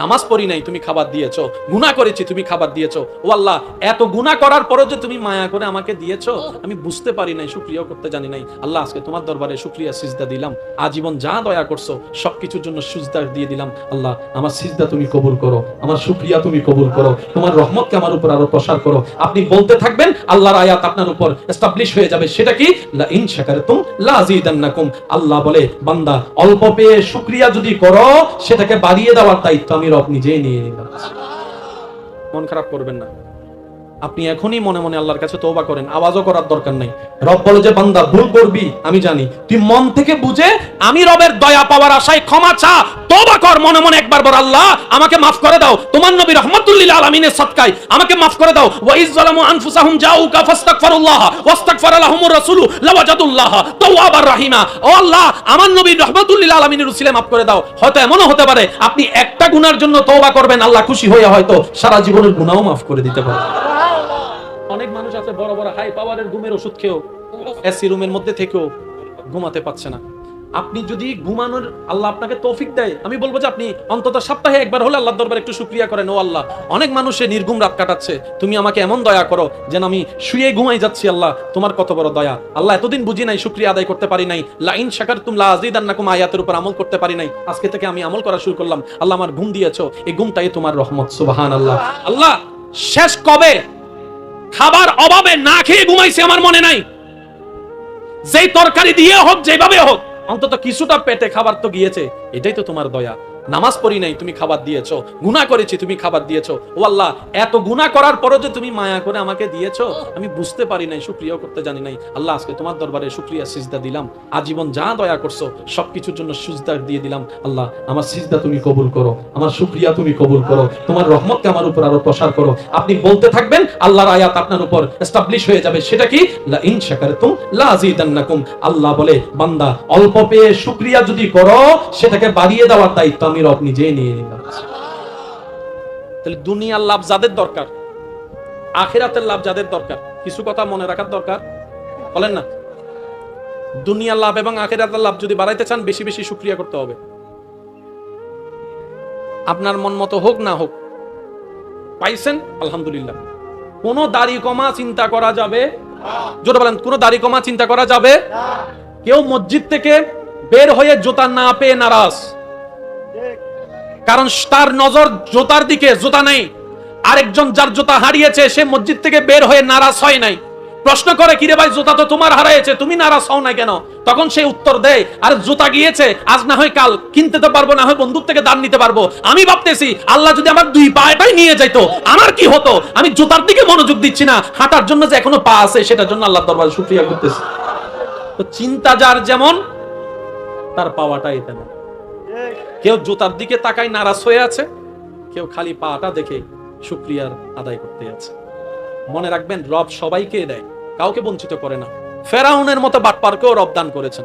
নামাজ পড়ি নাই, তুমি খাবার দিয়েছ। গুনাহ করেছি, তুমি খাবার দিয়েছ। ও আল্লাহ, এত গুনাহ করার পরও যে তুমি মায়া করে আমাকে দিয়েছ, আমি বুঝতে পারি নাই শুক্রিয়াও করতে জানি নাই। আল্লাহ, আজকে তোমার দরবারে শুক্রিয়া সিজদা দিলাম। আজীবন যা দয়া করছ, সবকিছুর জন্য সুজদা দিয়ে দিলাম। আল্লাহ, আমার সিজদা তুমি কবুল করো, আমার শুক্রিয়া তুমি কবুল করো, তোমার রহমতকে আমার উপর আরও প্রসার করো। আপনি বলতে থাকবেন, আল্লাহর আয়াত আপনার উপর এস্টাবলিশ হয়ে যাবে। সেটা কি? লা ইন শাকারতুম লা আযীদান্নাকুম। আল্লাহ বলে, বান্দা, অল্প পেয়ে শুকরিয়া যদি করো, সেটাকে বাড়িয়ে দেওয়ার দায়িত্ব আমি রব নিজেই নিয়ে নিলাম মন খারাপ করবেন না। আপনি এখনই মনে মনে আল্লাহর কাছে তওবা করেন, আওয়াজও করার দরকার নাই। রব বলে যে, বান্দা, ভুল করবি, আমি জানি। তুই মন থেকে বুঝে, আমি রবের দয়া পাওয়ার আশায় ক্ষমা চা, তওবা কর, মনে মনে একবার বল, আল্লাহ, আমাকে মাফ করে দাও। তোমার নবী রহমাতুল্লিল আলামিনের সদকায় আমাকে মাফ করে দাও। ওয়া ইজ জালামু আনফুসাহুম জাউকা ফাস্তাগফিরুল্লাহ, ওয়াস্তাগফারা লাহুমুর রাসূলু, লাওয়াজাদুল্লাহ, তাওয়াবার রাহিমা। ও আল্লাহ, আমার নবী রহমাতুল্লিল আলামিনের উসিলে মাফ করে দাও। হয়তো এমনও হতে পারে, আপনি একটা গুনার জন্য তওবা করবেন, আল্লাহ খুশি হয়ে হয়তো সারা জীবনের গুনাহও মাফ করে দিতে পারে অনেক মানুষ আছে বড় বড় হাই পাওয়ারের ঘুমের ওষুধ খেয়েও এসি রুমের মধ্যে থেকেও ঘুমাতে পারছে না। আপনি যদি ঘুমানোর আল্লাহ আপনাকে তৌফিক দেয়, আমি বলব যে আপনি অন্তত সপ্তাহে একবার হলে আল্লাহর দরবারে একটু শুকরিয়া করেন, ও আল্লাহ। অনেক মানুষে নির্ঘুম রাত কাটাচ্ছে। তুমি আমাকে এমন দয়া করো যেন আমি শুয়ে ঘুমাই যাচ্ছি, আল্লাহ। তোমার কত বড় দয়া। আল্লাহ এতদিন বুঝি নাই, শুকরিয়া আদায় করতে পারি নাই। লাইন শাকার তুম লা আজিদান্নাকুম আয়াতের উপর আমল করতে পারি নাই। আজকে থেকে আমি আমল করা শুরু করলাম। আল্লাহ আমার ঘুম দিয়েছ, এই ঘুমটাই তোমার রহমত সুবহান আল্লাহ আল্লাহ, শেষ কবে? খাবার অভাবে না খেয়ে ঘুমাইছে আমার মনে নাই। যেই তরকারি দিয়ে হোক যেভাবে হোক, অন্তত কিছুটা পেটে খাবার তো গিয়েছে, এটাই তো তোমার দয়া। নামাজ পড়ি নাই, তুমি খাবার দিয়েছ। গুনাহ করেছি, তুমি খাবার দিয়েছ। ও আল্লাহ, এত গুনাহ করার পরও যে তুমি মায়া করে আমাকে দিয়েছ, আমি বুঝতে পারি নাই, শুক্রিয়াও করতে জানি নাই। আল্লাহ, আজকে তোমার দরবারে শুক্রিয়া, সিজদা দিলাম। আজীবন যা দয়া করছ, সবকিছুর জন্য সুজদা দিয়ে দিলাম। আল্লাহ, আমার সিজদা তুমি কবুল করো, আমার শুক্রিয়া তুমি কবুল করো, তোমার রহমতকে আমার উপর আরও প্রসার করো। আপনি বলতে থাকবেন, আল্লাহর আয়াত আপনার উপর এস্টাবলিশ হয়ে যাবে। সেটা কি? লা ইন শাকারতুম লা আল্লাহ বলে, বান্দা, অল্প পেয়ে শুকরিয়া যদি করো, সেটাকে বাড়িয়ে দেওয়ার দায়িত্ব আমি রব নিজেই নিয়ে নিলাম। তাহলে দুনিয়ার লাভ যাদের দরকার আখিরাতের লাভ যাদের দরকার কিছু কথা মনে রাখার দরকার? বলেন না। দুনিয়ার লাভ এবং আখিরাতের লাভ যদি বাড়াইতে চান বেশি বেশি শুকরিয়া করতে হবে। আপনার মন মতো হোক না হোক পাইছেন? আলহামদুলিল্লাহ। কোন দাড়ি কমা চিন্তা করা যাবে? জোরে বলেন কোন দাড়ি কমা চিন্তা করা যাবে? কেউ মসজিদ থেকে বের হয়ে জোতা না পেয়ে নারাজ। কারণ তার নজর জোতার দিকে, জোতা নেই। আরেকজন যার জোতা হারিয়েছে, সে মসজিদ থেকে বের হয়ে নারাজ হয় নাই। প্রশ্ন করে, কিরে ভাই, জুতা তো তোমার হারিয়েছে, তুমি নারাজ হও না কেন? তখন সে উত্তর দেয়, আর জুতা গিয়েছে, আজ না হয় কাল, কিনতে তো পারব, না হয় বন্ধুর থেকে দান নিতে পারব। আমি ভাবতেছি, আল্লাহ যদি আমার দুই পাটাই নিয়ে যাইতো, আমার কি হতো? আমি জুতার দিকে মনোযোগ দিচ্ছি না, হাঁটার জন্য যে এখনও পা আছে, সেটার জন্য আল্লাহ দরবার শুক্রিয়া করতেছি। তো চিন্তা যার যেমন, তার পাওয়াটাই তেমন। কেউ জুতার দিকে তাকাই নারাজ হয়ে আছে, কেউ খালি পাটা দেখে শুক্রিয়ার আদায় করতে আছে। মনে রাখবেন, রব সবাইকে দেয়, কাউকে বঞ্চিত করে না। ফেরাউনের মতো বাটপারকেও রব দান করেছেন।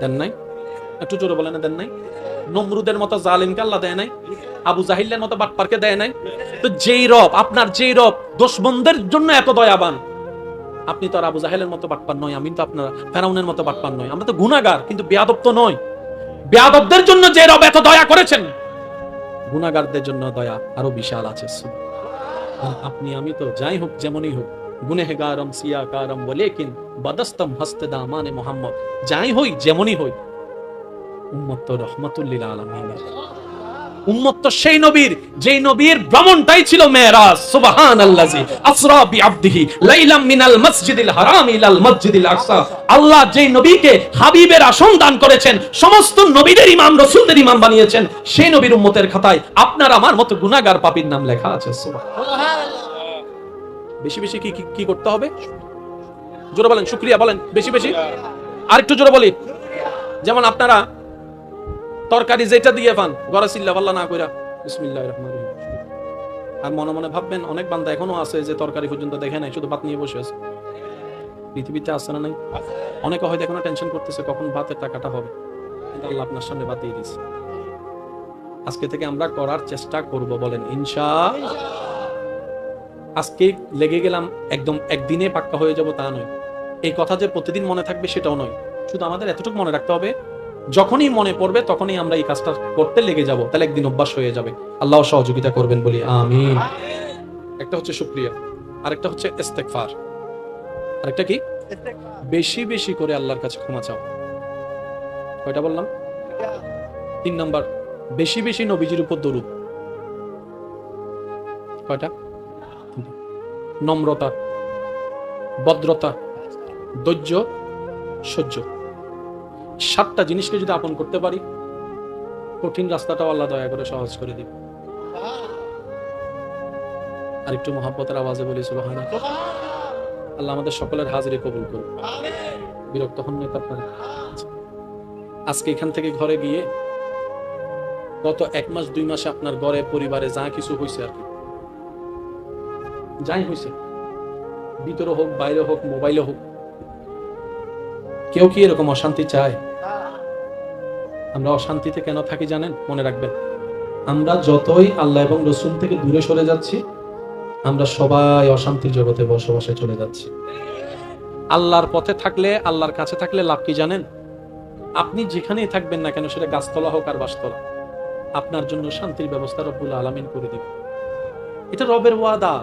দেন নাই? একটু জোরে বলেন, দেন নাই? নমরুদের মতো জালিমকে আল্লাহ দেয় নাই? আবু জাহিল্লের মতো বাটপারকে দেয় নাই? তো যেই রব, আপনার যেই রব দোষবন্ধের জন্য এত দয়াবান। আপনি তো আর আবু জাহেলের মতো বাটপার নয় আমি তো আপনার ফেরাউনের মতো বাটপার নয়। আমরা তো গুনাগার কিন্তু বেয়াদব নয়। বেয়াদবদের জন্য যে রব এত দয়া করেছেন। গুণাগারদের জন্য দয়া আরও বিশাল আছে আপনি, আমি তো যাই হোক, যেমনই হোক, গুনেহগারম, সিয়াকারম বলেকিন বদস্তম, হস্তে দামানে মোহাম্মদ, যাই হই, যেমনই হই, উম্মত রহমতুল্লিল আলামিনের। উম্মত সেই নবীর, যেই নবীর ভ্রমণটাই ছিল সুবহানাল্লাজি। আসরা বিআবদিহি, লাইলাম মিনাল মসজিদিল হারাম ইলাল মসজিদিল আকসা। আল্লাহ যেই নবীকে হাবিবের আসন দান করেছেন, সমস্ত নবীদের ইমাম, রাসূলদের ইমাম বানিয়েছেন, সেই নবীর উম্মতের খাতায় আপনার আমার মতো গুনাহগার পাপীর নাম লেখা আছে বেশি বেশি কি, কি- করতে হবে? জোরে বলেন, শুক্রিয়া বলেন, বেশি বেশি। আর একটু জোরে বলি। যেমন আপনারা তরকারি যেটা দিয়ে পান গড়া চিল্লা পাল্লা না কইরা। বিসমিল্লাহির রহমানির রহিম। আর মনে মনে ভাববেন, অনেক বান্দা এখনও আছে যে তরকারি পর্যন্ত দেখে নাই, শুধু ভাত নিয়ে বসে আছে। পৃথিবীতে আছে না নাই? অনেকে হয়তো এখনও টেনশন করতেছে কখন ভাতের টাকাটা হবে। কিন্তু আল্লাহ আপনার সামনে ভাত দিয়ে দিছে আজকে থেকে আমরা করার চেষ্টা করব বলেন ইনশা আজকে লেগে গেলাম, একদম একদিনে পাক্কা হয়ে যাব তা নয়। এই কথা যে প্রতিদিন মনে থাকবে সেটাও নয়। শুধু আমাদের এতটুকু মনে রাখতে হবে যখনই মনে পড়বে তখনই আমরা এই কাজটা করতে লেগে যাব। তাহলে একদিন অভ্যাস হয়ে যাবে। আল্লাহ সহযোগিতা করবেন বলি আমিন। একটা হচ্ছে শুক্রিয়া আরেকটা হচ্ছে ইস্তেগফার। আরেকটা কি? বেশি বেশি করে আল্লাহর কাছে ক্ষমা চাও। কয়টা বললাম? তিন নাম্বার বেশি বেশি নবীজির উপর দরুদ। কয়টা? নম্রতা ভদ্রতা ধৈর্য সহ্য। সাতটা জিনিসকে যদি আপন করতে পারি, কঠিন রাস্তাটাও আল্লাহ দয়া করে সহজ করে দিবে। আর একটু মহাব্বতের আওয়াজে বলি সুবাহান আল্লাহ আমাদের সকলের হাজিরে কবুল করুন বিরক্ত হন নাই তো আপনারা? আজকে এখান থেকে ঘরে গিয়ে গত এক মাস, দুই মাসে আপনার ঘরে, পরিবারে যা কিছু হয়েছে আর কি। যাই হয়েছে ভিতরে হোক, বাইরে হোক, মোবাইলে হোক, কেউ কি এরকম অশান্তি চায়? আমরা অশান্তিতে কেন থাকি জানেন? মনে রাখবেন। আমরা যতই আল্লাহ এবং রসুল থেকে দূরে সরে যাচ্ছি, আমরা সবাই অশান্তির জগতে বসবাসে চলে যাচ্ছি। আল্লাহর পথে থাকলে, আল্লাহর কাছে থাকলে লাভ কি জানেন? আপনি যেখানেই থাকবেন না কেন, সেটা গাছতলা হোক আর বাসতলা আপনার জন্য শান্তির ব্যবস্থা রব্বুল আলামিন করে দিবে। এটা রবের ওয়াদা।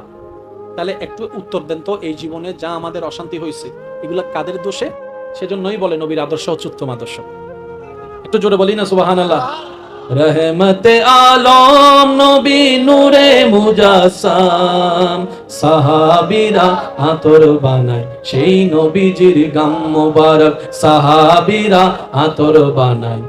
তাহলে একটু উত্তর দেন তো, এই জীবনে যা আমাদের অশান্তি হয়েছে, এগুলা কাদের দোষে? সেজন্যই বলে নবীর আদর্শ হচ্ছে উত্তম আদর্শ। একটু জোরে বলি না সুবাহান আল্লাহ রহমতে আলম নবী নূরে মুজাসাম সাহাবীরা আতর বানায়, সেই নবীজির গাম মোবারক সাহাবীরা আতর বানায়।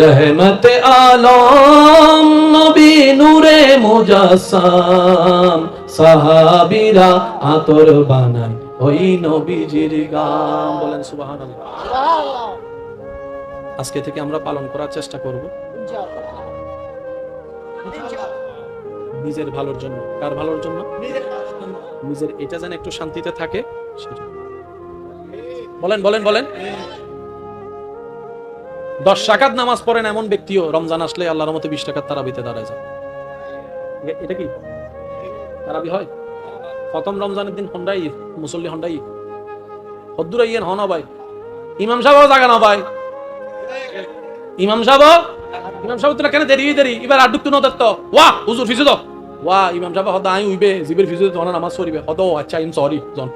রহমতে আলম নবী নূরে মুজাসাম সাহাবীরা আতর বানায়, ওই নবীজির গাম। বলেন, সুবহানাল্লাহ। আজকে থেকে আমরা পালন করার চেষ্টা করব। নিজের ভালোর জন্য। কার ভালোর জন্য? নিজের এটা যেন একটু শান্তিতে থাকে বলেন বলেন বলেন। দশ টাকাত নামাজ পড়েন এমন ব্যক্তিও রমজান আসলে আল্লাহর মতো বিশ টাকার তারাবিতে দাঁড়ায় যায়। এটা কি? তারাবি হয়? প্রথম রমজানের দিন হন্ডাই মুসল্লি হন্ডাই হদ্দুর ইয়েন হন ভাই ইমাম সাহেব জাগা না ভাই ইমাম সাহেব? ইমাম সাহেব তোরা কেন দেরি দেরি? এবার আডুক তুনো দত্ত ওয়া হুজুর ফিসে দাও ওয়া ইমাম সাহেব হদা আই উইবে জিবের ফিসে জন নামাজ পড়িবে। হদ আচ্ছা ইম সরি জন।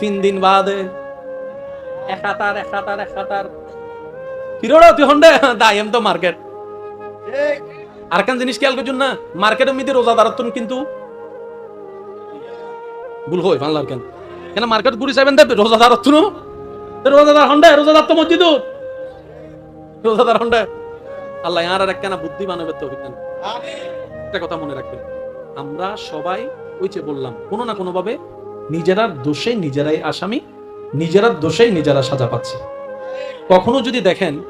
তিন দিন বাদে এক হাতার এক হাতার এক হাতার হিরোড়া তুই হন্ডে? দাই এম তো মার্কেট জিনিস খেয়াল করছুন না? মার্কেটের মধ্যে রোজাদার কিন্তু। ভুল হয় বাংলার কেন? কেন মার্কেট ঘুরি যাবেন দেবে রোজাদার তুনো রোজাদার হন্ডে রোজাদার তো মসজিদ রোজাদার আল্লাহ আর এক কেনা বুদ্ধি মানবের তো অভিজ্ঞান একটা কথা মনে রাখবেন আমরা সবাই ওই যে বললাম কোনো না কোনো ভাবে নিজেরা দোষে নিজেরাই আসামি নিজেরা দোষেই নিজেরা সাজা পাচ্ছে। কখনো যদি দেখেন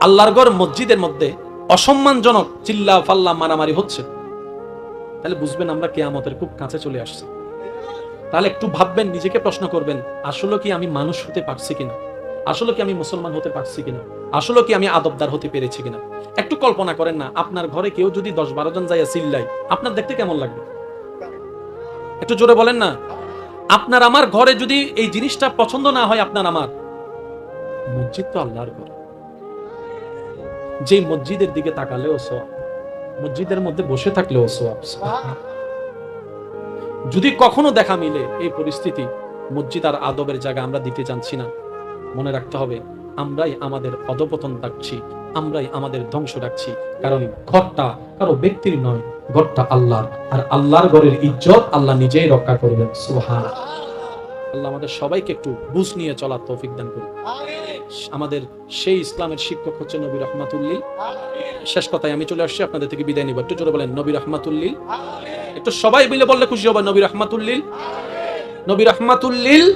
আল্লাহর গড় মসজিদের মধ্যে অসম্মানজনক চিল্লা ফাল্লা মারামারি হচ্ছে তাহলে বুঝবেন আমরা কেয়ামতের খুব কাছে চলে আসছি। তাহলে একটু ভাববেন নিজেকে প্রশ্ন করবেন আসলে কি আমি মানুষ হতে পারছি কিনা? আসলে কি আমি মুসলমান হতে পারছি কিনা? আসলে কি আমি আদবদার হতে পেরেছি কিনা? একটু কল্পনা করেন না, আপনার ঘরে কেউ যদি দশ বারো জন যাইয়া চিল্লাই আপনার দেখতে কেমন লাগবে? একটু জোরে বলেন না, আপনার আমার ঘরে যদি এই জিনিসটা পছন্দ না হয়, আপনার আমার। মসজিদ তো আল্লাহর ঘর। যে মসজিদের দিকে তাকালেও সোয়াব মসজিদের মধ্যে বসে থাকলেও সোয়াব যদি কখনো দেখা মিলে এই পরিস্থিতি, মসজিদ আর আদবের জায়গা আমরা দিতে চাচ্ছি না। মনে রাখতে হবে আমরাই আমাদের অধপতন ডাকছি, আমরাই আমাদের ধ্বংস ডাকছি। কারণ ঘরটা কারও ব্যক্তির নয়, ঘরটা আল্লাহর। আর আল্লাহর ঘরের ইজ্জত আল্লাহ নিজেই রক্ষা করবেন। সুবহান আল্লাহ আমাদের সবাইকে একটু বুঝ নিয়ে চলার তৌফিক দান করুন। আমাদের সেই ইসলামের শিক্ষক হচ্ছে নবী রহমাতুল্লিল। শেষ কথায় আমি চলে আসছি, আপনাদের থেকে বিদায় নিব। একটু জোরে বলেন, নবী রহমাতুল্লিল। একটু সবাই মিলে বললে খুশি হবে, নবী রহমাতুল্লিল। নবী রহমাতুল্লিল,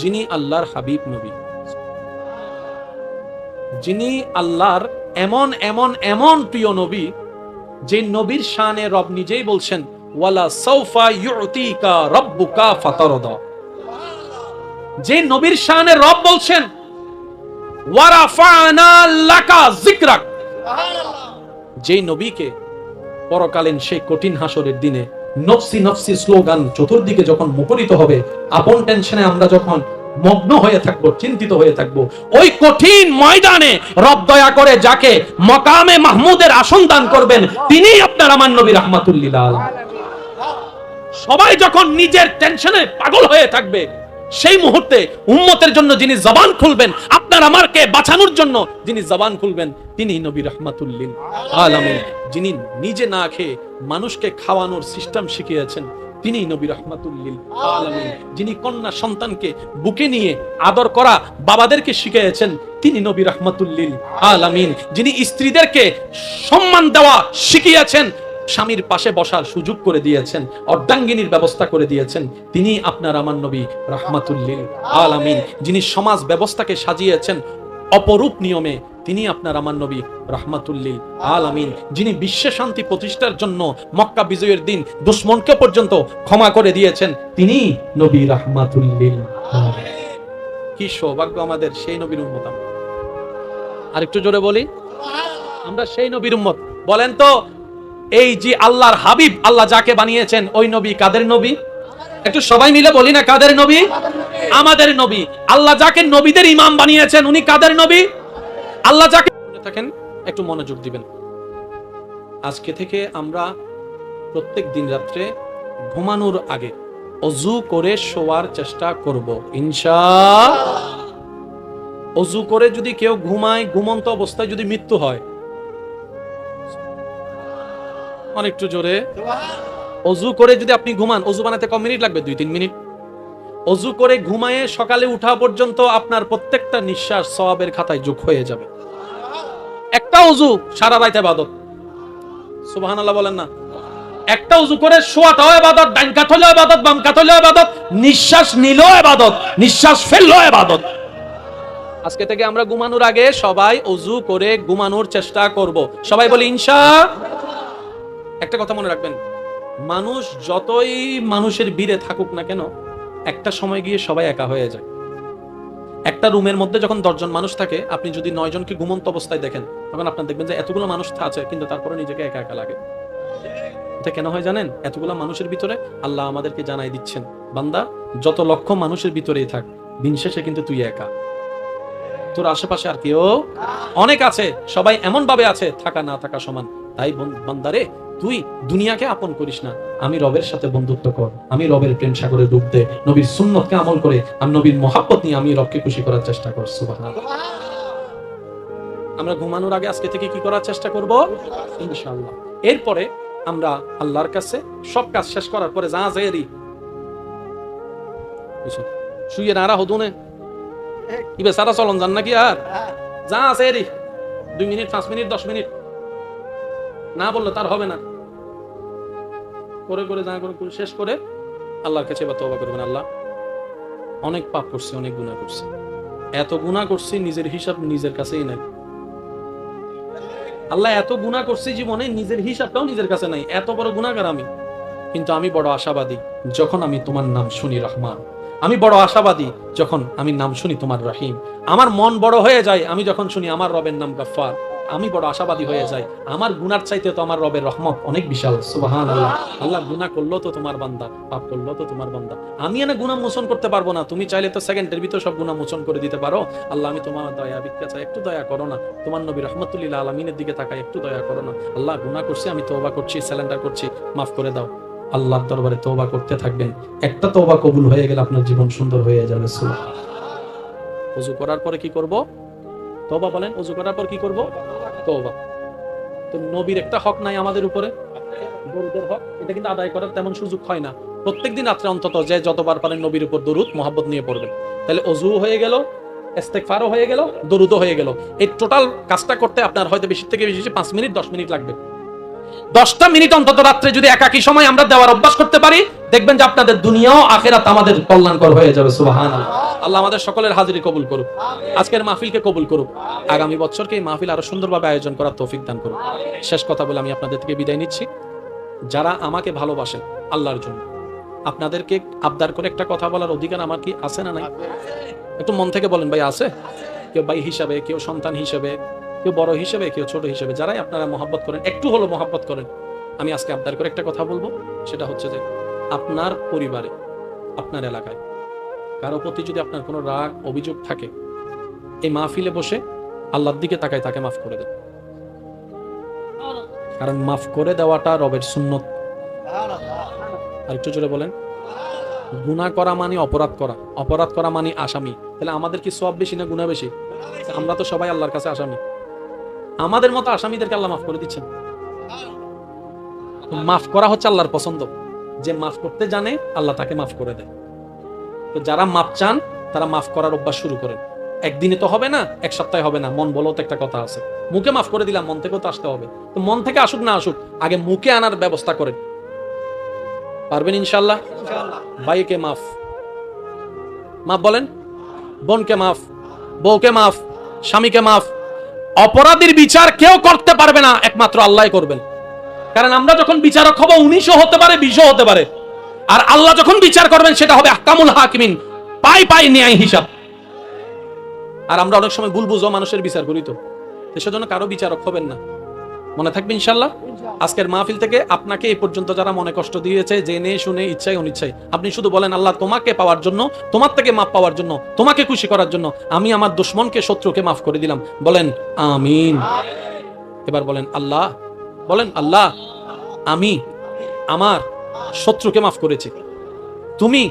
যিনি আল্লাহর হাবিব নবী। যিনি আল্লাহর এমন এমন এমন প্রিয় নবী, যে নবীর শানে রব নিজেই বলছেন, ওয়ালা সৌফা ইউতিকা রব্বুকা ফাতারদা। যে নবীর শানে রব বলছেন ওয়ারাফানা লাকা যিকরাক। যে নবীকে পরকালীন সেই কঠিন হাসরের দিনে নফসি নফসি স্লোগান চতুর্দিকে যখন মুখরিত হবে, আপন টেনশনে আমরা যখন মগ্ন হয়ে থাকব, চিন্তিত হয়ে থাকব। ওই কঠিন ময়দানে রব দয়া করে যাকে মকামে মাহমুদের আসন দান করবেন, তিনিই আপনার আমার নবী রহমাতুল্লিল সবাই যখন নিজের টেনশনে পাগল হয়ে থাকবে, সেই মুহূর্তে উম্মতের জন্য যিনি জবান খুলবেন, আপনার আমারকে বাঁচানোর জন্য যিনি জবান খুলবেন তিনি নবী রহমাতুল্লিল আলামিন, যিনি নিজে না খেয়ে মানুষকে খাওয়ানোর সিস্টেম শিখিয়েছেন। তিনি নবী রহমাতুল্লিল আলামিন। যিনি কন্যা সন্তানকে বুকে নিয়ে আদর করা বাবাদেরকে শিখিয়েছেন তিনি নবী রহমাতুল্লিল আলামিন। যিনি স্ত্রীদেরকে সম্মান দেওয়া শিখিয়েছেন স্বামীর পাশে বসার সুযোগ করে দিয়েছেন অর্ধাঙ্গিনীর ব্যবস্থা করে দিয়েছেন তিনি আপনার আমার নবী রহমাতুল্লিল আলামিন। যিনি সমাজ ব্যবস্থাকে সাজিয়েছেন অপরূপ নিয়মে তিনি আপনার আমার নবী রহমাতুল্লিল আলামিন, যিনি বিশ্ব শান্তি প্রতিষ্ঠার জন্য মক্কা বিজয়ের দিন দুশ্মনকে পর্যন্ত ক্ষমা করে দিয়েছেন। তিনি নবী রহমাতুল্লিল কি সৌভাগ্য আমাদের সেই নবীর আমরা। আরেকটু জোরে বলি, আমরা সেই নবীর উম্মত। বলেন তো, এই যে আল্লাহর হাবিব, আল্লাহ যাকে বানিয়েছেন, ওই নবী কাদের নবী? একটু সবাই মিলে বলি না কাদের নবী? আমাদের নবী। আল্লাহ যাকে নবীদের ইমাম বানিয়েছেন, উনি কাদের নবী? আল্লাহ যাকে থাকেন, একটু মনোযোগ দিবেন। আজকে থেকে আমরা প্রত্যেক দিন রাত্রে ঘুমানোর আগে অজু করে শোয়ার চেষ্টা করব, ইনশা অজু করে যদি কেউ ঘুমায়, ঘুমন্ত অবস্থায় যদি মৃত্যু হয়। অনেকটু জোরে। অজু করে যদি আপনি ঘুমান, অজু বানাতে কম মিনিট লাগবে? দুই, তিন মিনিট। অজু করে ঘুমায়ে সকালে উঠা পর্যন্ত আপনার প্রত্যেকটা নিঃশ্বাস সওয়াবের খাতায় যোগ হয়ে যাবে। একটা অজু সারা রাইতে বাদত সুবহানাল্লাহ বলেন না। একটা উজু করে শোয়াটাও এবাদত ডান কাত হলেও ইবাদত বাম কাত ইবাদত, নিঃশ্বাস নিলেও এবাদত নিঃশ্বাস ফেললেও এবাদত আজকে থেকে আমরা ঘুমানোর আগে সবাই অজু করে ঘুমানোর চেষ্টা করব। সবাই বলি, ইনশা। একটা কথা মনে রাখবেন, মানুষ যতই মানুষের বীরে থাকুক না কেন, একটা সময় গিয়ে সবাই একা হয়ে যায়। একটা রুমের মধ্যে যখন দশজন মানুষ থাকে, আপনি যদি নয় জনকে ঘুমন্ত অবস্থায় দেখেন, তখন আপনার দেখবেন যে এতগুলো মানুষ আছে, কিন্তু তারপরে নিজেকে একা একা লাগে। এটা কেন হয় জানেন? এতগুলো মানুষের ভিতরে আল্লাহ আমাদেরকে জানাই দিচ্ছেন, বান্দা, যত লক্ষ মানুষের ভিতরেই থাক, দিন শেষে কিন্তু তুই একা। তোর আশেপাশে আর কেউ অনেক আছে, সবাই এমন ভাবে আছে, থাকা না থাকা সমান। তাই বন- বান্দারে তুই দুনিয়াকে আপন করিস না। আমি রবের সাথে বন্ধুত্ব কর। আমি রবের প্রেম সাগরে ডুব দে। নবীর সুন্নতকে আমল করে আমি নবীর মহাব্বত নিয়ে আমি রবকে খুশি করার চেষ্টা কর। সুবহানাল্লাহ। আমরা ঘুমানোর আগে আজকে থেকে কি করার চেষ্টা করব? ইনশাআল্লাহ। এরপরে আমরা আল্লাহর কাছে সব কাজ শেষ করার পরে যা যাই শুয়ে নারা হদুনে ইবে সারা চলন যান নাকি আর? যা আছে দুই মিনিট, পাঁচ মিনিট, দশ মিনিট। না বললে তার হবে না। করে করে যা করে, শেষ করে আল্লাহর কাছে এবার তওবা করবেন। আল্লাহ, অনেক পাপ করছি, অনেক গুনাহ করছি। এত গুনাহ করছি নিজের হিসাব নিজের কাছেই নাই। আল্লাহ, এত গুনাহ করছি জীবনে নিজের হিসাবটাও নিজের কাছে নাই। এত বড় গুনাহগার আমি। কিন্তু আমি বড় আশাবাদী যখন আমি তোমার নাম শুনি রহমান। আমি বড় আশাবাদী যখন আমি নাম শুনি তোমার রহিম। আমার মন বড় হয়ে যায় আমি যখন শুনি আমার রবের নাম গাফফার। আমি বড় আশাবাদী হয়ে যাই। আমার গুনার চাইতে তো আমার রবের রহমত অনেক বিশাল। সুবাহান আল্লাহ আল্লাহ গুনাহ করল তো তোমার বান্দা, পাপ করল তো তোমার বান্দা। আমি এনে গুনাহ মোচন করতে পারব না। তুমি চাইলে তো সেকেন্ডের ভিতর সব গুনাহ মোচন করে দিতে পারো। আল্লাহ, আমি তোমার দয়া, ভিক্ষা চাই, একটু দয়া করো না। তোমার নবী রহমতুল্লাহ আলমিনের দিকে তাকাই একটু দয়া করো না। আল্লাহ, গুনাহ করছি, আমি তওবা করছি স্যালেন্ডার করছি। মাফ করে দাও। আল্লাহর দরবারে তওবা করতে থাকবেন। একটা তোবা কবুল হয়ে গেলে আপনার জীবন সুন্দর হয়ে যাবে। ওযু করার পরে কি করব? তওবা বলেন ওযু করার পর কি করব? তওবা। তো নবীর একটা হক নাই আমাদের উপরে। দরুদের হক, এটা কিন্তু আদায় করার তেমন সুযোগ হয় না। প্রত্যেকদিন রাত্রে অন্তত যে যতবার পারেন নবীর উপর দরুদ, মোহাব্বত নিয়ে পড়বেন। তাহলে অজু হয়ে গেল, ইস্তেগফারও হয়ে গেল, দরুদও হয়ে গেল। এই টোটাল কাজটা করতে আপনার হয়তো বেশি থেকে বেশি পাঁচ মিনিট, দশ মিনিট লাগবে। দশটা মিনিট অন্তত রাত্রে যদি একাকি সময় আমরা দেওয়ার অভ্যাস করতে পারি, দেখবেন যে আপনাদের দুনিয়াও, আখেরাত আমাদের কল্যাণকর হয়ে যাবে সুবাহান আল্লাহ আমাদের সকলের হাজিরি কবুল করুক। আজকের মাহফিলকে কবুল করুক। আগামী বছরকে এই মাহফিল আরও সুন্দরভাবে আয়োজন করার তৌফিক দান করুক। শেষ কথা বলে আমি আপনাদের থেকে বিদায় নিচ্ছি। যারা আমাকে ভালোবাসেন আল্লাহর জন্য। আপনাদেরকে আবদার করে একটা কথা বলার অধিকার আমার কি আছে না নাই? একটু মন থেকে বলেন, ভাই, আছে? কেউ ভাই হিসাবে, কেউ সন্তান হিসেবে, কেউ বড় হিসেবে, কেউ ছোট হিসেবে। যারাই আপনারা মহাব্বত করেন, একটু হলো মহাব্বত করেন। আমি আজকে আবদার করে একটা কথা বলব। সেটা হচ্ছে যে, আপনার পরিবারে, আপনার এলাকায় কারও প্রতি যদি আপনার কোনো রাগ, অভিযোগ থাকে, এই মাহফিলে বসে আল্লাহর দিকে তাকায় তাকে মাফ করে দেন। কারণ মাফ করে দেওয়াটা রবের সুন্নত। আর একটু জোরে বলেন, গুনাহ করা মানে অপরাধ করা অপরাধ করা মানে আসামি। তাহলে আমাদের কি সব বেশি না গুনাহ বেশি? আমরা তো সবাই আল্লাহর কাছে আসামি। আমাদের মতো আসামিদেরকে আল্লাহ মাফ করে দিচ্ছেন। মাফ করা হচ্ছে আল্লাহর পছন্দ। যে মাফ করতে জানে, আল্লাহ তাকে মাফ করে দেয়। তো যারা মাপ চান তারা মাফ করার অভ্যাস শুরু করেন। একদিনে তো হবে না এক সপ্তাহে হবে না মন বলেও তো একটা কথা আছে। মুখে মাফ করে দিলাম মন থেকেও তো আসতে হবে। তো মন থেকে আসুক না আসুক আগে মুখে আনার ব্যবস্থা করেন। পারবেন ইনশাল্লাহ ভাইকে মাফ। মাফ বলেন? বোনকে মাফ বউকে মাফ স্বামীকে মাফ। অপরাধীর বিচার কেউ করতে পারবে না একমাত্র আল্লাহ করবেন। কারণ আমরা যখন বিচারক হব উনিশও হতে পারে বিশও হতে পারে। আর আল্লাহ যখন বিচার করবেন, সেটা হবে আহকামুল হাকিমিন। পাই পাই ন্যায় হিসাব। আর আমরা অনেক সময় ভুল বুঝো মানুষের বিচার করি তো। সেজন্য কারও বিচারক হবেন না। মনে থাকবে ইনশাল্লাহ আজকের মাহফিল থেকে আপনাকে এই পর্যন্ত যারা মনে কষ্ট দিয়েছে, জেনে, শুনে ইচ্ছাই অনিচ্ছাই আপনি শুধু বলেন, আল্লাহ, তোমাকে পাওয়ার জন্য, তোমার থেকে মাপ পাওয়ার জন্য, তোমাকে খুশি করার জন্য, আমি আমার দুশ্মনকে, শত্রুকে মাফ করে দিলাম। বলেন, আমিন। এবার বলেন, আল্লাহ। বলেন, আল্লাহ, আমি, আমার শত্রুকে মাফ করেছি। তুমি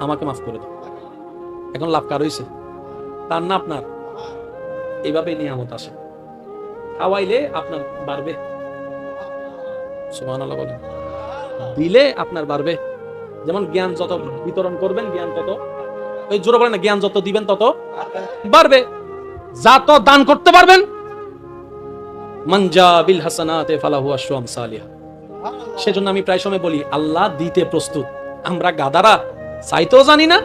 আমাকে মাফ করে দাও। এখন লাভ কার হয়েছে তার না আপনার। এইভাবে নিয়ামত আসে। খাওয়াইলে আপনার বাড়বে। সুবহানাল্লাহ বলেন। দিলে আপনার বাড়বে। যেমন জ্ঞান যত বিতরণ করবেন, জ্ঞান তত ওই জোরে বলেন জ্ঞান যত দিবেন তত বাড়বে। যত দান করতে পারবেন। মানজা বিল হাসানাতে ফালাহু আশরাম সালিহা সেজন্য আমি প্রায় সময় বলি, আল্লাহ দিতে প্রস্তুত। আমরা গাদারা চাইতেও জানি না,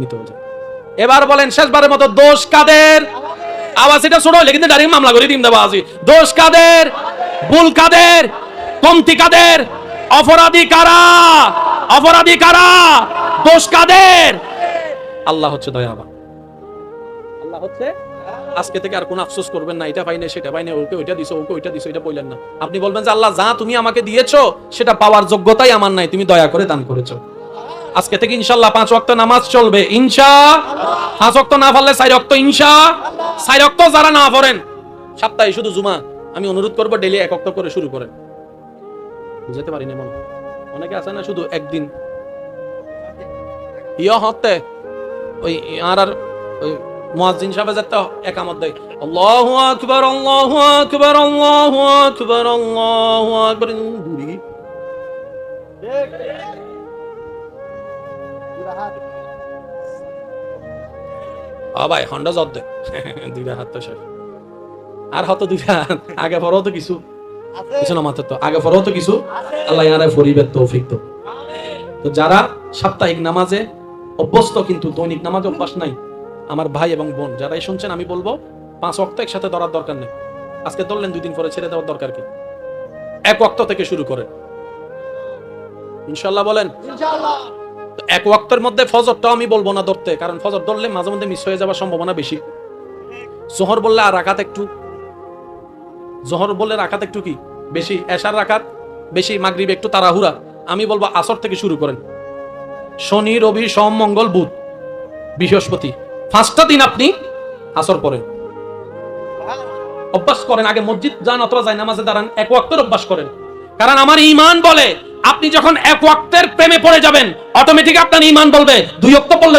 নিতেও জানি এবার বলেন, শেষবারের মতো দোষ কাদের? আওয়াজ এটা ছোট হইলে কিন্তু ডাইরেক্ট মামলা করে দিন দেবো আজি। দোষ কাদের? ভুল কাদের? কমতি কাদের? অপরাধী কারা? অপরাধী কারা? দোষ কাদের? আল্লাহ হচ্ছে দয়াবান। আল্লাহ হচ্ছে আজকে থেকে আর কোনো আফসোস করবেন না, এটা পাই না সেটা পাই না ওকে ওইটা দিছো, ওকে ওইটা দিছো, এটা বললেন না। আপনি বলবেন যে, আল্লাহ, যা তুমি আমাকে দিয়েছ, সেটা পাওয়ার যোগ্যতাই আমার নাই, তুমি দয়া করে দান করেছ। আজকে থেকে ইনশাল্লাহ পাঁচ ওয়াক্ত নামাজ চলবে, ইনশা। পাঁচ ওয়াক্ত না পারলে চার ওয়াক্ত, ইনশা। চার ওয়াক্ত যারা না পড়েন সপ্তাহে শুধু জুমা। আমি অনুরোধ করব ডেলি এক ওয়াক্ত করে শুরু করেন। বুঝতে পারি না মনে। অনেকে আছে না, শুধু একদিন। ইয়া হতে, ওই আর আর, ওই মুয়াজ্জিন সাহেব যাতে একামত দেয়। আল্লাহু আকবার আল্লাহু আকবার আল্লাহু আকবার আল্লাহু আকবার। দূরি। আ ভাই হন্ডা জদ দে দুইটা হাত তো শেষ। আর হতো দুইটা আগে পরেও তো কিছু। কিছু না মাত্র তো। আগে পরেও তো কিছু। আল্লাহ ইয়ারে ফরিবের তৌফিক তো তো যারা সাপ্তাহিক নামাজে অভ্যস্ত কিন্তু দৈনিক নামাজে অভ্যাস নাই আমার ভাই এবং বোন যারাই শুনছেন আমি বলব পাঁচ অক্ত একসাথে ধরার দরকার নেই। আজকে ধরলেন দুই দিন পরে ছেড়ে দেওয়ার দরকার কি? এক অক্ত থেকে শুরু করেন ইনশাল্লাহ বলেন এক ওয়াক্তের মধ্যে ফজরটাও আমি বলব না ধরতে কারণ ফজর ধরলে মাঝে মধ্যে মিস হয়ে যাওয়ার সম্ভাবনা বেশি। জোহর বললে আর রাখাত একটু জোহর বললে রাখাত একটু কি? বেশি এশার রাখাত বেশি মাগরিব একটু তাড়াহুড়া। আমি বলব আসর থেকে শুরু করেন। শনি রবি সোম মঙ্গল বুধ বৃহস্পতি। পাঁচটা দিন আপনি আসর পড়েন। অভ্যাস করেন, আগে মসজিদ যান অথবা যায় নামাজে দাঁড়ান, এক ওয়াক্তের অভ্যাস করেন। কারণ আমার ইমান বলে, আপনি যখন এক ওয়াক্তের প্রেমে পড়ে যাবেন অটোমেটিক আপনার ইমান বলবে। দুই অক্ত পড়লে